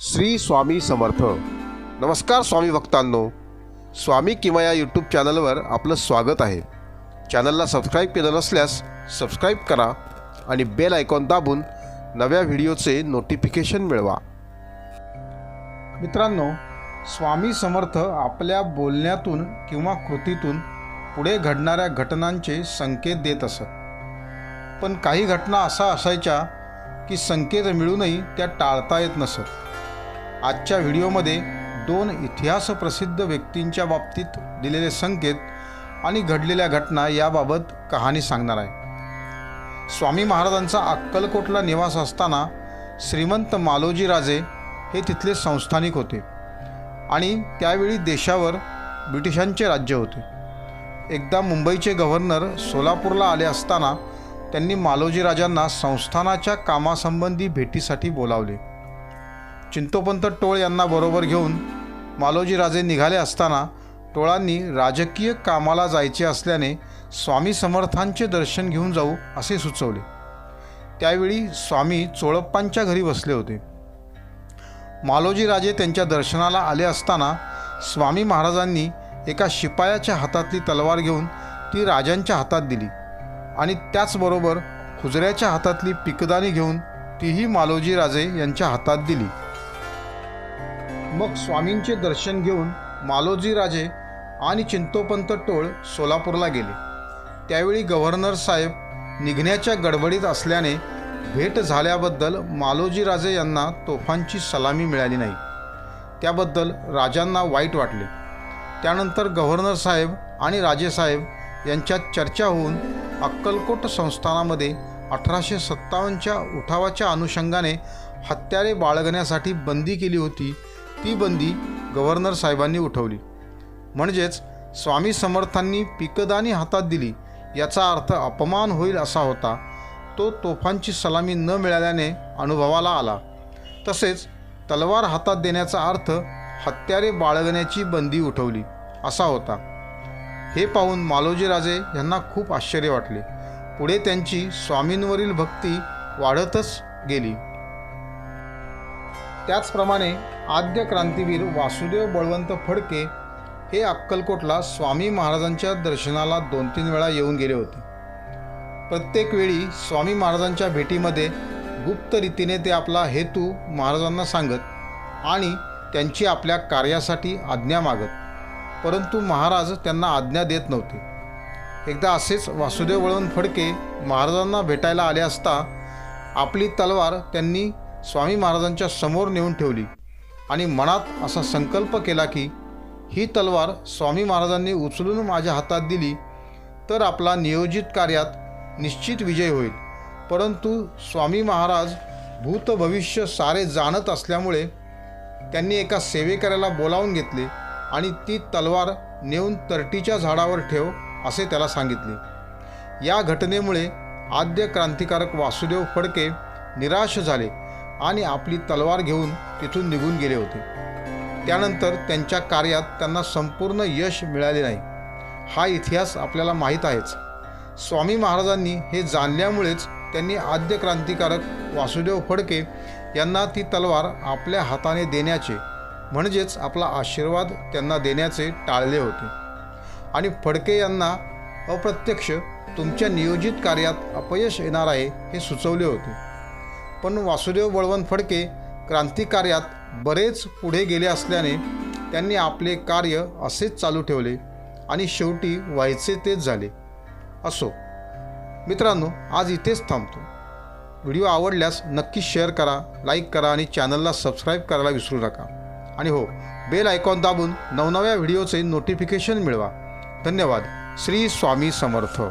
श्री स्वामी समर्थ. नमस्कार स्वामी भक्तांनो स्वामी किंवा या यूट्यूब चॅनलवर आपलं स्वागत आहे. चॅनलला सबस्क्राईब केलं नसल्यास सबस्क्राईब करा आणि बेल आयकॉन दाबून नव्या व्हिडिओचे नोटिफिकेशन मिळवा. मित्रांनो स्वामी समर्थ आपल्या बोलण्यातून किंवा कृतीतून पुढे घडणाऱ्या घटनांचे संकेत देत असत. पण काही घटना असा असायच्या की संकेत मिळूनही त्या टाळता येत नसत. आजच्या व्हिडिओमध्ये दोन इतिहास प्रसिद्ध व्यक्तींच्या बाबतीत दिलेले संकेत आणि घडलेल्या घटना याबाबत कहाणी सांगणार आहे. स्वामी महाराजांचा अक्कलकोटला निवास असताना श्रीमंत मालोजी राजे हे तिथले संस्थानिक होते आणि त्यावेळी देशावर ब्रिटिशांचे राज्य होते. एकदा मुंबईचे गव्हर्नर सोलापूरला आले असताना त्यांनी मालोजी राजांना संस्थानाच्या कामासंबंधी भेटीसाठी बोलावले. चिंतोपंत टोळ यांना बरोबर घेऊन मालोजी राजे निघाले असताना टोळांनी राजकीय कामाला जायचे असल्याने स्वामी समर्थांचे दर्शन घेऊन जाऊ असे सुचवले. त्यावेळी स्वामी चोळप्पांच्या घरी बसले होते. मालोजी राजे त्यांच्या दर्शनाला आले असताना स्वामी महाराजांनी एका शिपायाच्या हातातली तलवार घेऊन ती राजांच्या हातात दिली आणि त्याचबरोबर खुजऱ्याच्या हातातली पिकदानी घेऊन तीही मालोजी राजे यांच्या हातात दिली. मग स्वामींचे दर्शन घेऊन मालोजी राजे आणि चिंतोपंत टोळ सोलापूरला गेले. त्यावेळी गव्हर्नर साहेब निघण्याच्या गडबडीत असल्याने भेट झाल्याबद्दल मालोजी राजे यांना तोफांची सलामी मिळाली नाही. त्याबद्दल राजांना वाईट वाटले. त्यानंतर गव्हर्नर साहेब आणि राजेसाहेब यांच्यात चर्चा होऊन अक्कलकोट संस्थानामध्ये अठराशे सत्तावन्नच्या उठावाच्या अनुषंगाने हत्यारे बाळगण्यासाठी बंदी केली होती ती बंदी गव्हर्नर साहेबांनी उठवली. म्हणजेच स्वामी समर्थांनी पिकदानी हातात दिली याचा अर्थ अपमान होईल असा होता. तो तोफांची सलामी न मिळाल्याने अनुभवाला आला. तसेच तलवार हातात देण्याचा अर्थ हत्यारे बाळगण्याची बंदी उठवली असा होता. हे पाहून मालोजी राजे यांना खूप आश्चर्य वाटले. पुढे त्यांची स्वामींवरील भक्ती वाढतच गेली. त्याचप्रमाणे आद्य क्रांतीवीर वासुदेव बळवंत फडके हे अक्कलकोटला स्वामी महाराजांच्या दर्शनाला दोन तीन वेळा येऊन गेले होते. प्रत्येक वेळी स्वामी महाराजांच्या भेटीमध्ये गुप्त रीतीने ते आपला हेतू महाराजांना सांगत आणि त्यांची आपल्या कार्यासाठी आज्ञा मागत. परंतु महाराज त्यांना आज्ञा देत नव्हते. एकदा असेच वासुदेव वळवण फडके महाराजांना भेटायला आले असता आपली तलवार त्यांनी स्वामी महाराजांच्या समोर नेऊन ठेवली. आणि मनात असा संकल्प केला की ही तलवार स्वामी महाराजांनी उचलून माझ्या हातात दिली तर आपला नियोजित कार्यात निश्चित विजय होईल. परंतु स्वामी महाराज भूत भविष्य सारे जाणत असल्यामुळे त्यांनी एका सेवेकऱ्याला बोलावून घेतले आणि ती तलवार नेऊन तरटीच्या झाडावर ठेव असे त्याला सांगितले. या घटनेमुळे आद्य क्रांतिकारक वासुदेव फडके निराश झाले. आणि आपली तलवार घेऊन तिथून निघून गेले होते. त्यानंतर त्यांच्या कार्यात त्यांना संपूर्ण यश मिळाले नाही. हा इतिहास आपल्याला माहीत आहेच. स्वामी महाराजांनी हे जाणल्यामुळेच त्यांनी आद्य क्रांतिकारक वासुदेव फडके यांना ती तलवार आपल्या हाताने देण्याचे म्हणजेच आपला आशीर्वाद त्यांना देण्याचे टाळले होते. आणि फडके यांना अप्रत्यक्ष तुमच्या नियोजित कार्यात अपयश येणार आहे हे सुचवले होते. पण वासुदेव बळवंत फडके क्रांतिकार्यात बरेच पुढे गेले असल्याने त्यांनी आपले कार्य असेच चालू ठेवले आणि शेवटी व्हायचे तेच झाले. असो. मित्रांनो आज इथेच थांबतो. व्हिडिओ आवडल्यास नक्की शेअर करा लाईक करा आणि चॅनलला सबस्क्राईब करायला विसरू नका. आणि हो बेल आयकॉन दाबून नवनव्या व्हिडिओचे नोटिफिकेशन मिळवा. धन्यवाद. श्री स्वामी समर्थ.